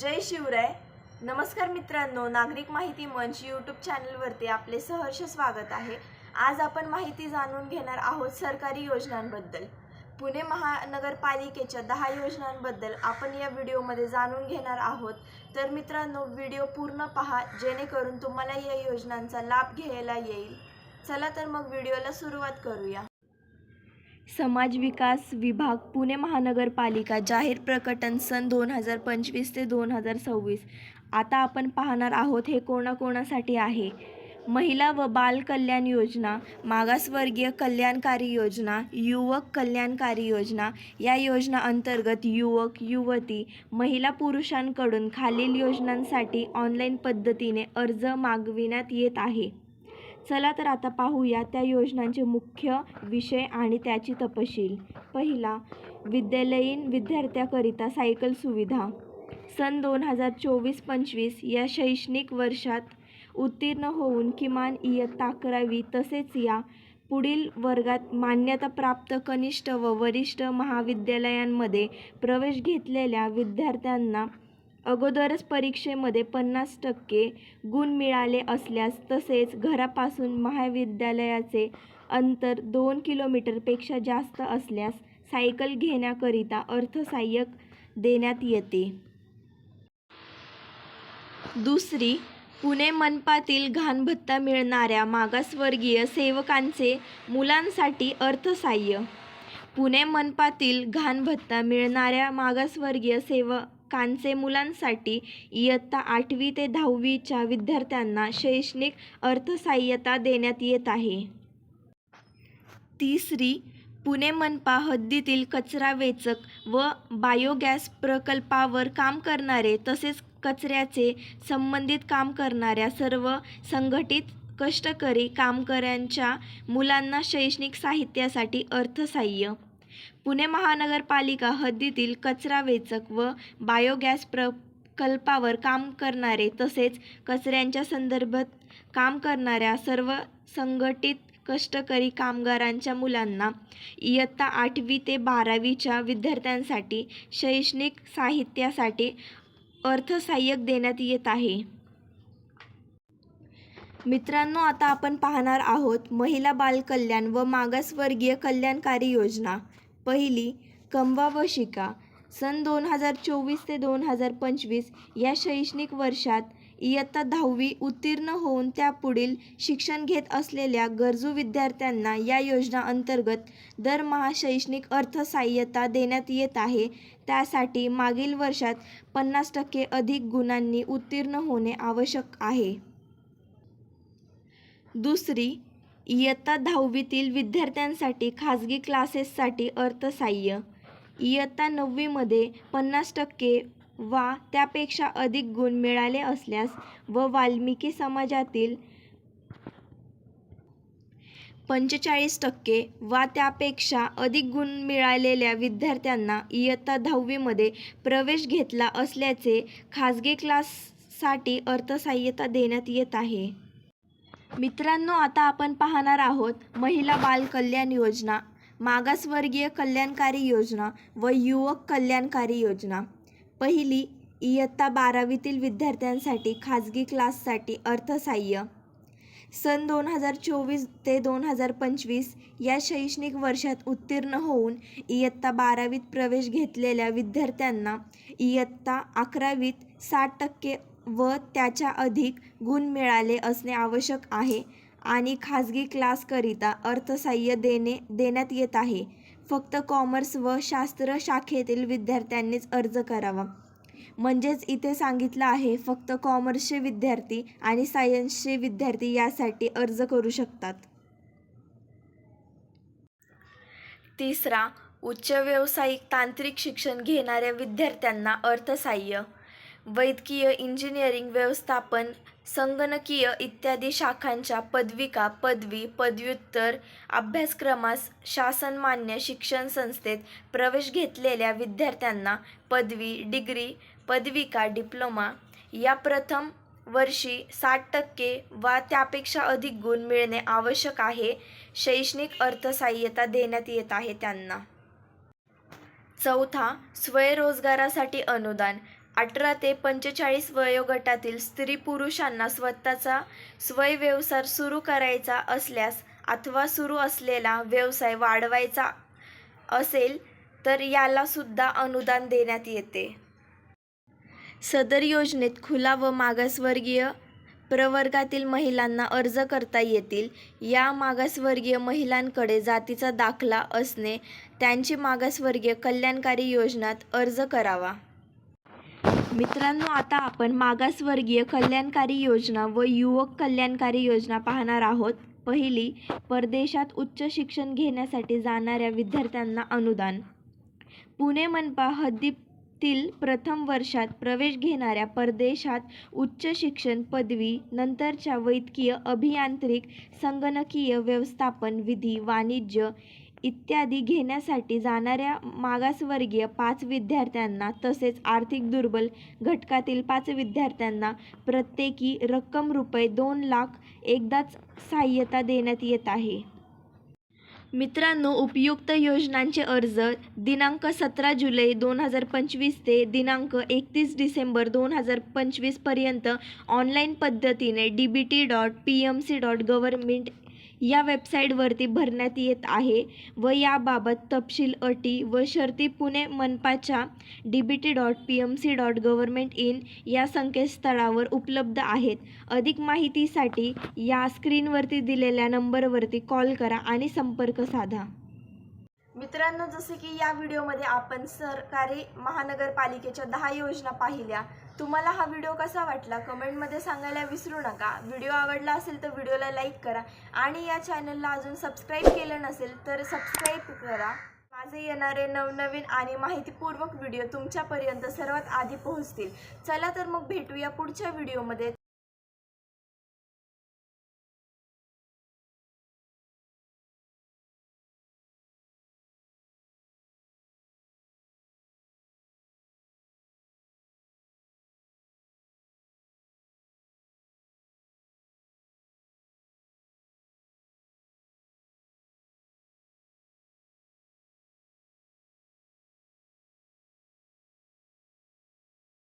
जय शिवराय. नमस्कार मित्रांनो नागरिक माहिती मंच यूट्यूब चॅनलवरती आपले सहर्ष स्वागत आहे. आज आपण माहिती जाणून घेणार आहोत सरकारी योजनांबद्दल. पुणे महानगरपालिकेच्या दहा योजनांबद्दल आपण या व्हिडिओमध्ये जाणून घेणार आहोत. तर मित्रांनो व्हिडिओ पूर्ण पहा जेणेकरून तुम्हाला या योजनांचा लाभ घ्यायला येईल. चला तर मग व्हिडिओला सुरुवात करूया. समाज विकास विभाग पुणे महानगरपालिका जाहीर प्रकटन सन दोन हजार पंचवीस ते दोन हजार सव्वीस. आता आपण पाहणार आहोत हे कोणाकोणासाठी आहे? महिला व बाल कल्याण योजना मागासवर्गीय कल्याणकारी योजना युवक कल्याणकारी योजना. या योजना अंतर्गत युवक युवती महिला पुरुषांकडून खालील योजनांसाठी ऑनलाईन पद्धतीने अर्ज मागविण्यात येत आहे. चला तर आता पाहूया त्या योजनांचे मुख्य विषय आणि त्याची तपशील. पहिला विद्यालयीन विद्यार्थ्याकरिता सायकल सुविधा. सन दोन हजार चोवीस पंचवीस या शैक्षणिक वर्षात उत्तीर्ण होऊन किमान इयत्ता अकरावी तसेच या पुढील वर्गात मान्यताप्राप्त कनिष्ठ व वरिष्ठ महाविद्यालयांमध्ये प्रवेश घेतलेल्या विद्यार्थ्यांना अगोदरच परीक्षेमध्ये पन्नास टक्के गुण मिळाले असल्यास तसेच घरापासून महाविद्यालयाचे अंतर दोन किलोमीटरपेक्षा जास्त असल्यास सायकल घेण्याकरिता अर्थसहाय्यक देण्यात येते. दुसरी पुणे मनपातील घाणभत्ता मिळणाऱ्या मागासवर्गीय सेवकांचे मुलांसाठी अर्थसहाय्य. पुणे मनपातील घाणभत्ता मिळणाऱ्या मागासवर्गीय सेव कांचे मुलांसाठी इयत्ता आठवी ते दहावीच्या विद्यार्थ्यांना शैक्षणिक अर्थसहाय्यता देण्यात येत आहे. तिसरी पुणे मनपा हद्दीतील कचरा वेचक व बायोगॅस प्रकल्पावर काम करणारे तसेच कचऱ्याचे संबंधित काम करणाऱ्या सर्व संघटित कष्टकरी कामकऱ्यांच्या मुलांना शैक्षणिक साहित्यासाठी अर्थसहाय्य पुणे महानगरपालिका हद्दीतील कचरा वेचक व बायोगॅस प्रकल्पावर काम करणारे तसेच कचऱ्यांच्या संदर्भात काम करणाऱ्या सर्व संघटित कष्टकरी कामगारांच्या मुलांना इयत्ता आठवी ते बारावीच्या विद्यार्थ्यांसाठी शैक्षणिक साहित्यासाठी अर्थसहाय्य देण्यात येत आहे. मित्रांनो आता आपण पाहणार आहोत महिला बालकल्याण व मागासवर्गीय कल्याणकारी योजना. पहिली कमवा व शिका. सन दोन हजार चोवीस ते दोन हजार पंचवीस या शैक्षणिक वर्षात इयत्ता दहावी उत्तीर्ण होऊन त्यापुढील शिक्षण घेत असलेल्या गरजू विद्यार्थ्यांना या योजना अंतर्गत दरमहा शैक्षणिक अर्थसहाय्यता देण्यात येत आहे. त्यासाठी मागील वर्षात पन्नास टक्के अधिक गुणांनी उत्तीर्ण होणे आवश्यक आहे. दुसरी इयत्ता दहावीतील विद्यार्थ्यांसाठी खाजगी क्लासेससाठी अर्थसहाय्य इयत्ता नववीमध्ये पन्नास टक्के वा त्यापेक्षा अधिक गुण मिळाले असल्यास व वाल्मिकी समाजातील पंचेचाळीस टक्के वा त्यापेक्षा अधिक गुण मिळालेल्या विद्यार्थ्यांना इयत्ता दहावीमध्ये प्रवेश घेतला असल्याचे खाजगी क्लाससाठी अर्थसहाय्यता देण्यात येत आहे. मित्रांनो आता आपण पाहणार आहोत महिला बाल कल्याण योजना मागासवर्गीय कल्याणकारी योजना व युवक कल्याणकारी योजना. पहिली इयत्ता बारावीतील विद्यार्थ्यांसाठी खाजगी क्लाससाठी अर्थसहाय्य. सन दोन हजार चोवीस ते दोन हजार पंचवीस या शैक्षणिक वर्षात उत्तीर्ण होऊन इयत्ता बारावीत प्रवेश घेतलेल्या विद्यार्थ्यांना इयत्ता अकरावीत साठ टक्के व त्याच्या अधिक गुण मिळाले असणे आवश्यक आहे आणि खाजगी क्लासकरिता अर्थसहाय्य देणे देण्यात येत आहे. फक्त कॉमर्स व शास्त्र शाखेतील विद्यार्थ्यांनीच अर्ज करावा. म्हणजेच इथे सांगितलं आहे फक्त कॉमर्सचे विद्यार्थी आणि सायन्सचे विद्यार्थी यासाठी अर्ज करू शकतात. तिसरा उच्च व्यावसायिक तांत्रिक शिक्षण घेणाऱ्या विद्यार्थ्यांना अर्थसहाय्य. वैद्यकीय इंजिनिअरिंग व्यवस्थापन संगणकीय इत्यादी शाखांच्या पदविका पदवी पदव्युत्तर अभ्यासक्रमास शासनमान्य शिक्षण संस्थेत प्रवेश घेतलेल्या विद्यार्थ्यांना पदवी डिग्री पदविका डिप्लोमा या प्रथम वर्षी साठ टक्के वा त्यापेक्षा अधिक गुण मिळणे आवश्यक आहे शैक्षणिक अर्थसहाय्यता देण्यात येत आहे त्यांना. चौथा स्वयंरोजगारासाठी अनुदान. अठरा ते पंचेचाळीस वयोगटातील स्त्री पुरुषांना स्वतःचा स्वयंव्यवसाय सुरू करायचा असल्यास अथवा सुरू असलेला व्यवसाय वाढवायचा असेल तर यालासुद्धा अनुदान देण्यात येते. सदर योजनेत खुला व मागासवर्गीय प्रवर्गातील महिलांना अर्ज करता येतील. या मागासवर्गीय महिलांकडे जातीचा दाखला असणे त्यांची मागासवर्गीय कल्याणकारी योजनात अर्ज करावा. मित्रांनो आता आपण मागासवर्गीय कल्याणकारी योजना व युवक कल्याणकारी योजना पाहणार आहोत. पहिली परदेशात उच्च शिक्षण घेण्यासाठी जाणाऱ्या विद्यार्थ्यांना अनुदान. पुणे मनपा हद्दीतील प्रथम वर्षात प्रवेश घेणाऱ्या परदेशात उच्च शिक्षण पदवी नंतरच्या वैद्यकीय अभियांत्रिक संगणकीय व्यवस्थापन विधी वाणिज्य इत्यादी घेण्यासाठी जाणाऱ्या मागासवर्गीय पाच विद्यार्थ्यांना तसेच आर्थिक दुर्बल घटकातील पाच विद्यार्थ्यांना प्रत्येकी रक्कम रुपये दोन लाख एकदाच सहाय्यता देण्यात येत आहे. मित्रांनो उपयुक्त योजनांचे अर्ज दिनांक सतरा जुलै दोन हजार पंचवीस ते दिनांक एकतीस डिसेंबर दोन हजार पंचवीसपर्यंत ऑनलाईन पद्धतीने D B T dot P M C dot government या वेबसाईटवरती भरण्यात येत आहे व याबाबत तपशील अटी व शर्ती पुणे मनपाच्या D B T dot P M C dot government in या संकेतस्थळावर उपलब्ध आहेत. अधिक माहितीसाठी या स्क्रीनवरती दिलेल्या नंबरवरती कॉल करा आणि संपर्क साधा. मित्रांनो जसे की या व्हिडिओमध्ये आपण सरकारी महानगरपालिकेच्या दहा योजना पाहिल्या. तुम्हाला हा व्हिडिओ कसा वाटला? कमेंटमध्ये सांगायला विसरू नका. व्हिडिओ आवडला असेल तर व्हिडिओला लाईक करा. आणि या चॅनलला अजून सबस्क्राईब केलं नसेल तर सबस्क्राईब करा. माझे येणारे नवनवीन आणि माहितीपूर्वक व्हिडिओ तुमच्यापर्यंत सर्वात आधी पोहोचतील. चला तर मग भेटूया पुढच्या व्हिडिओमध्ये